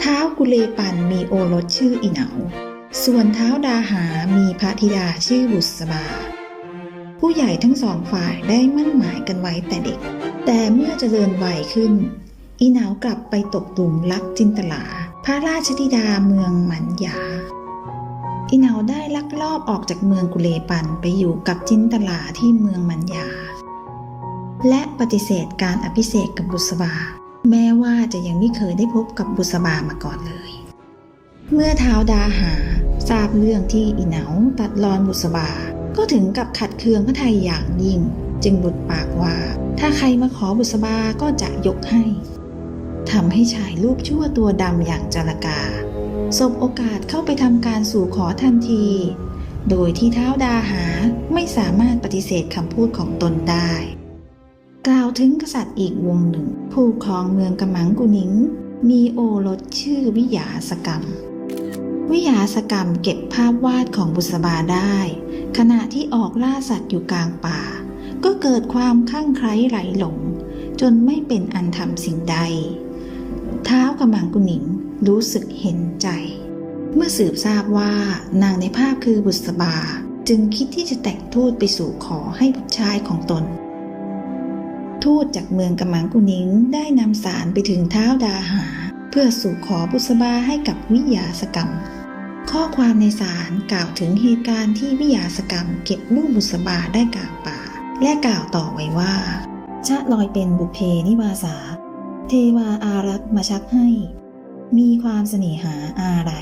เท้ากุเลปันมีโอรสชื่ออีเหนา ส่วนเท้าดาหามีพระธิดาชื่อบุษบา ผู้ใหญ่ทั้งสองฝ่ายได้มั่นหมายกันไว้แต่เด็ก แต่เมื่อเจริญวัยขึ้น อีเหนากลับไปตกหลุมรักจินตลา พระราชธิดาเมืองหมันหยาอีเหนาได้ลักลอบออกจากเมืองกุเลปันไปอยู่กับจินตลาที่เมืองมันยา และปฏิเสธการอภิเษกกับบุษบา แม้ว่าจะยังไม่เคยได้พบกับบุษบามาก่อนเลย เมื่อเท้าวดาหาทราบเรื่องที่อีเหนาตัดรอนบุษบา ก็ถึงกับขัดเคืองพระไทยอย่างยิ่ง จึงบุดปากว่า ถ้าใครมาขอบุษบาก็จะยกให้ทำให้ชายรูปชั่วตัวดำอย่างจารกาสบโอกาสเข้าไปทำการสู่ขอทันที โดยที่เท้าดาหาไม่สามารถปฏิเสธคำพูดของตนได้ กล่าวถึงกษัตริย์อีกวงหนึ่ง ผู้ครองเมืองกมังกุนิง มีโอรสชื่อวิยาสกรรม วิยาสกรรมเก็บภาพวาดของบุษบาได้ ขณะที่ออกล่าสัตว์อยู่กลางป่า ก็เกิดความคลั่งไคล้ไหลหลง จนไม่เป็นอันทำสิ่งใด เท้ากมังกุนิงรู้สึกเห็นใจ เมื่อสืบทราบว่านางในภาพคือบุษบา จึงคิดที่จะแต่งทูตไปสู่ขอให้บุตรชายของตน ทูตจากเมืองกมังกุนิงได้นำสารไปถึงเท้าดาหา เพื่อสู่ขอบุษบาให้กับวิยาสกรรม ข้อความในสารกล่าวถึงเหตุการณ์ที่วิยาสกรรมเก็บลูกบุษบาได้กลางป่า และกล่าวต่อไว้ว่า ชะลอยเป็นบุเพนิวาสา เทวาอารักษ์มาชักให้ มีความเสน่หาอะไร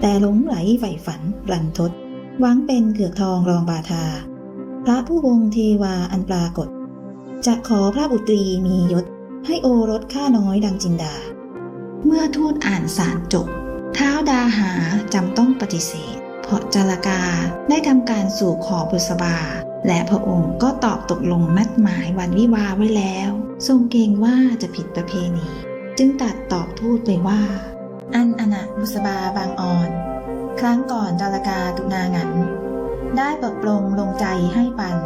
แต่หลงไหลใฝ่ฝันรันทดหวังเป็นเกือกทองรองบาทา พระผู้วงเทวาอันปรากฏ จะขอพระบุตรีมียศ ให้โอรสข้าน้อยดังจินดา เมื่อทูตอ่านสารจบ ท้าวดาหาจำต้องปฏิเสธ เพราะจารกาได้ทำการสู่ขอบุษบา และพระองค์ก็ตอบตกลงนัดหมายวันวิวาไว้แล้ว ทรงเกรงว่าจะผิดประเพณี จึงตัดตอบทูตไปว่า อันอนะบุษบาบางอ่อน ครั้งก่อนจารกาตุนางันได้ตกลงลงใจให้ปัน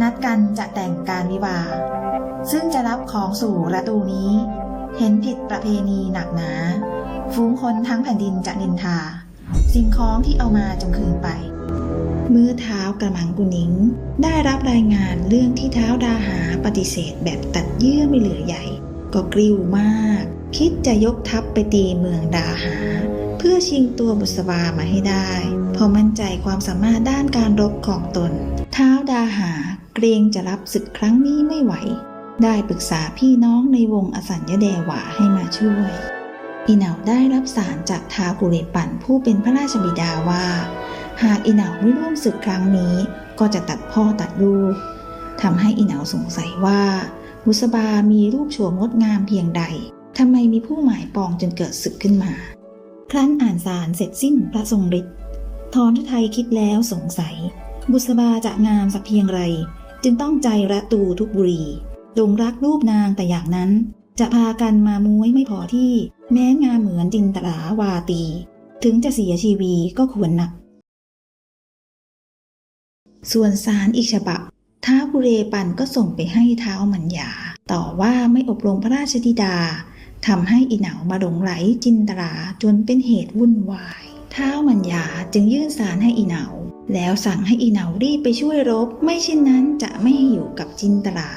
นัดกันจะแต่งการวิวา ซึ่งจะรับของสู่ประตูนี้ เห็นผิดประเพณีหนักหนาฝูงคนทั้งแผ่นดินจะนินทา สิ่งของที่เอามาจงคืนไป มือเท้ากระมังกุนิง ได้รับรายงานเรื่องที่เท้าดาหาปฏิเสธแบบตัดเยื่อไม่เหลือใหญ่ ก็กริ้วมาก คิดจะยกทัพไปตีเมืองดาหาเพื่อชิงตัวบุษบามาให้ได้ พอมั่นใจความสามารถด้านการรบของตน เท้าดาหา เกรงจะรับศึกครั้งนี้ไม่ไหว ได้ปรึกษาพี่น้องในวงอสัญญเดวาให้มาช่วยอีเหนาได้รับสารจากทากุเรปันผู้เป็นพระราชบิดาว่า หากอีเหนาไม่ร่วมศึกครั้งนี้ก็จะตัดพ่อตัดลูกทำให้อีเหนาสงสัยว่า บุษบามีรูปโฉมงดงามเพียงใดทำไมมีผู้หมายปองจนเกิดศึกขึ้นมา ครั้นอ่านสารเสร็จสิ้นพระทรงฤทธิ์ทอนทไทยคิดแล้วสงสัย บุษบาจะงามสักเพียงไร จึงต้องใจระตูทุกบุรีหลงรักรูปนางแต่อย่างนั้น จะพากันมามุ้ยไม่พอที่ แม้งามเหมือนจินตลาวาตี ถึงจะเสียชีวีก็ควรนัก ส่วนสารอีกฉบับท้าวกุเรปันก็ส่งไปให้เท้ามัญญา ต่อว่าไม่อบรมพระราชธิดาทำให้อีเหนามาหลงไหลจินตลาจนเป็นเหตุวุ่นวายท้าวมัญญาจึงยื่นสารให้อีเหนา แล้วสั่งให้อีเหนารีบไปช่วยรบ ไม่เช่นนั้นจะไม่อยู่กับจินตลา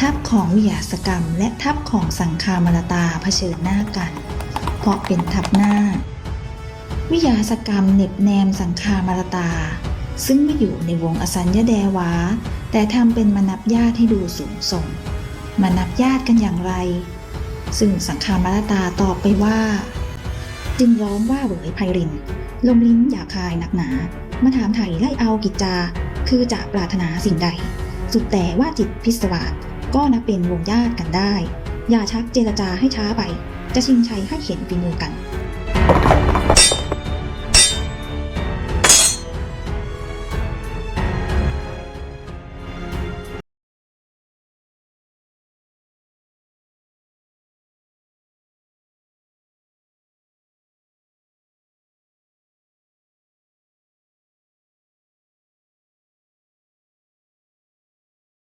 ทัพของวิยาสกรรม และทัพของสังคามรตาเผชิญหน้ากัน เพราะเป็นทัพหน้า วิยาสกรรมเหน็บแนมสังคามรตา ซึ่งไม่อยู่ในวงอสัญญาแดวา แต่ทำเป็นมนับญาติให้ดูสูงส่งมานับญาติกันอย่างไร ซึ่งสังคามรตาตอบไปว่า จึงร้องว่าเหวยไพรินลมลิ้นหยาคายหนักหนา มาถามไถ่ไล่เอากิจจา คือจะปรารถนาสิ่งใด สุดแต่ว่าจิตพิศวาสก็นับเป็นวงญาติกันได้ อย่าชักเจรจาให้ช้าไป จะชิงชัยให้เห็นฝีมือกัน